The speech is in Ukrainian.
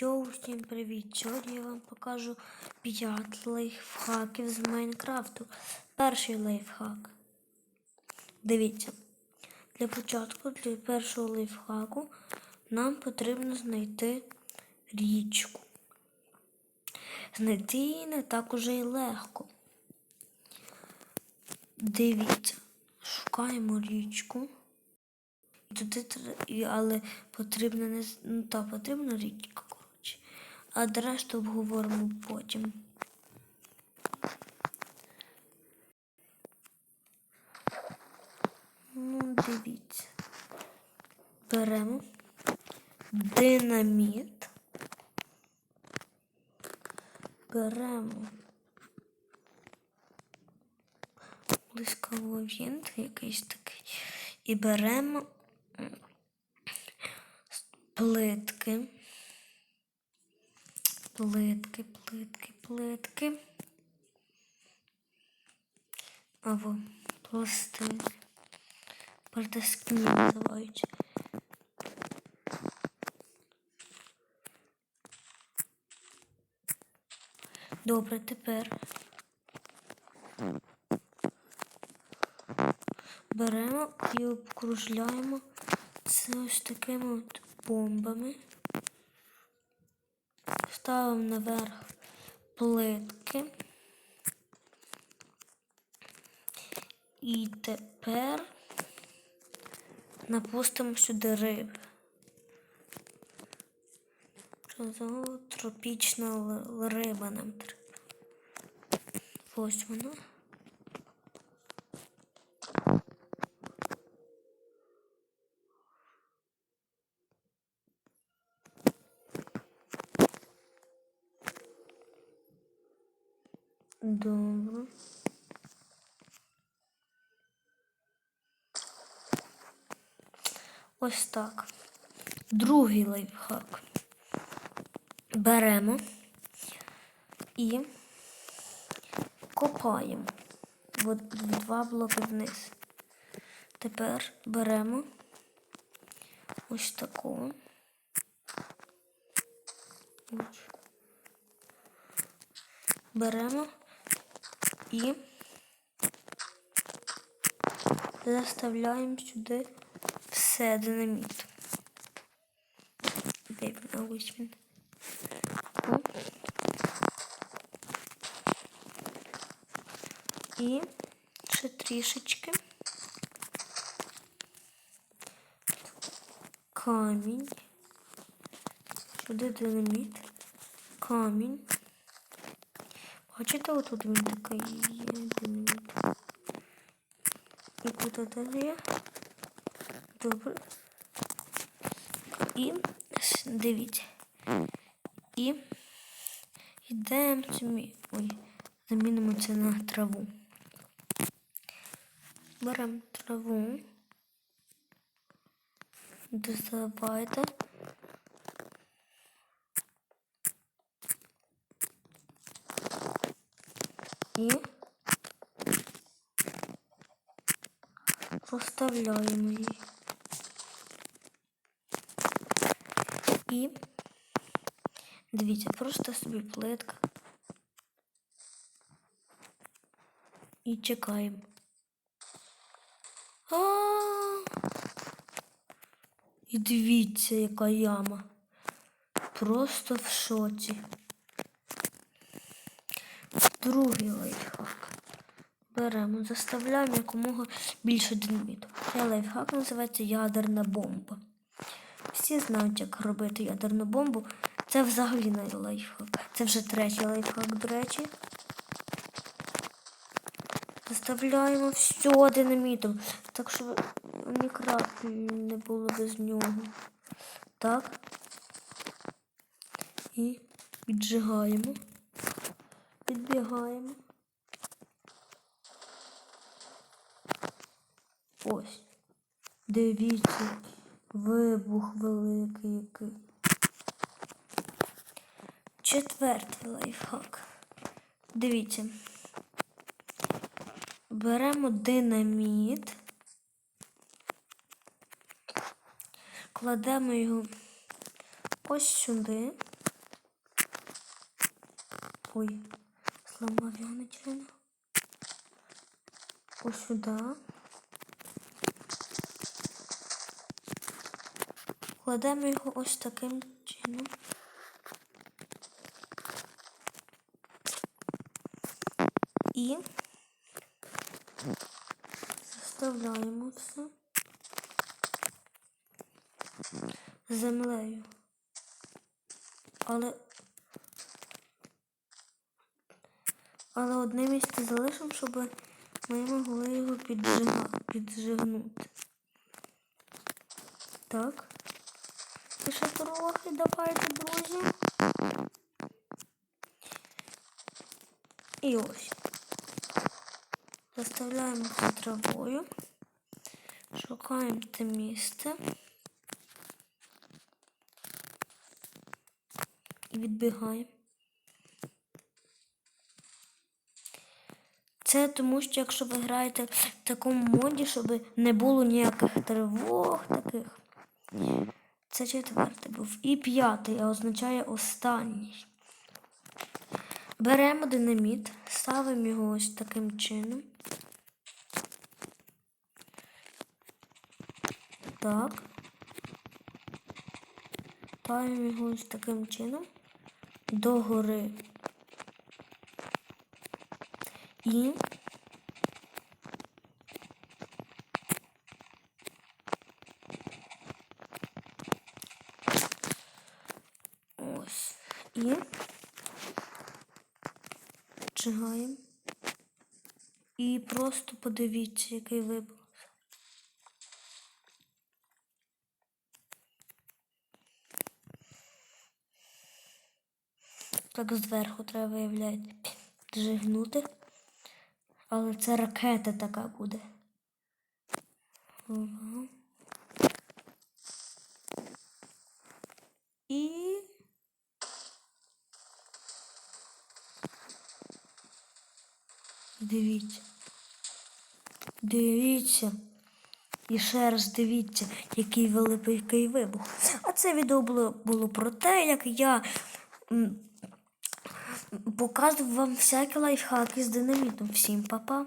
Йоу, всім привіт! Сьогодні я вам покажу 5 лайфхаків з Майнкрафту. Перший лайфхак. Дивіться. Для початку, для першого лайфхаку, нам потрібно знайти річку. Знайти її не так уже й легко. Дивіться, шукаємо річку. Туди але потрібна не ну та потрібна річка. А решту обговоримо потім. Ну, дивіться. Беремо динаміт. Беремо блискавовінт якийсь такий. І беремо плитки. Плитки, плитки, плитки. Або пластини. Партискні називають. Добре, тепер беремо і обкружляємо це ось такими от бомбами. Ставимо наверх плитки. І тепер напустимо сюди риби. Тропічна риба нам треба. Ось вона. Добре. Ось так. Другий лайфхак. Беремо і копаємо от два блоки вниз. Тепер беремо ось таку. Беремо і заставляємо сюди все динаміт. Де він? Ось він. І ще трішечки. Камінь. Сюди динаміт. Камінь. Бачите, отут він такий є. І тут далі є. Добре. І дивіться. І йдемо змі... Ой, замінимо це на траву. Беремо траву. Доставайте. І розставляємо її. І дивіться, просто собі плитка. І чекаємо. А! І дивіться, яка яма. Просто в шоці. Другий лайфхак. Беремо, заставляємо якомога більше динаміту. Цей лайфхак називається ядерна бомба. Всі знають, як робити ядерну бомбу. Це взагалі не лайфхак. Це вже третій лайфхак, до речі. Заставляємо все динамітом. Так що ні краплі не було без нього. Так. І піджигаємо. Підбігаємо. Ось. Дивіться, вибух великий який. Четвертий лайфхак. Дивіться. Беремо динаміт, кладемо його ось сюди. Ой, його нечайно. Ось сюди. Кладемо його ось таким чином. І заставляємо все землею. Але але одне місце залишимо, щоб ми могли його піджигнути. Так. І ще трохи давайте, друзі. І ось. Заставляємо це травою. Шукаємо те місце. І відбігаємо. Це тому, що якщо ви граєте в такому моді, щоб не було ніяких тривог таких. Це четвертий був. І п'ятий, а означає останній. Беремо динаміт, ставимо його ось таким чином. Так. Ставимо його ось таким чином догори. І ось. І Чигаємо. І просто подивіться, який вибух. Так зверху треба виявляти піджигнути. Але це ракета така буде. Ага. І. Дивіться. Дивіться. І ще раз дивіться, який великий вибух. А це відео було, було про те, як я показував вам всякі лайфхаки з динамітом. Всім па-па.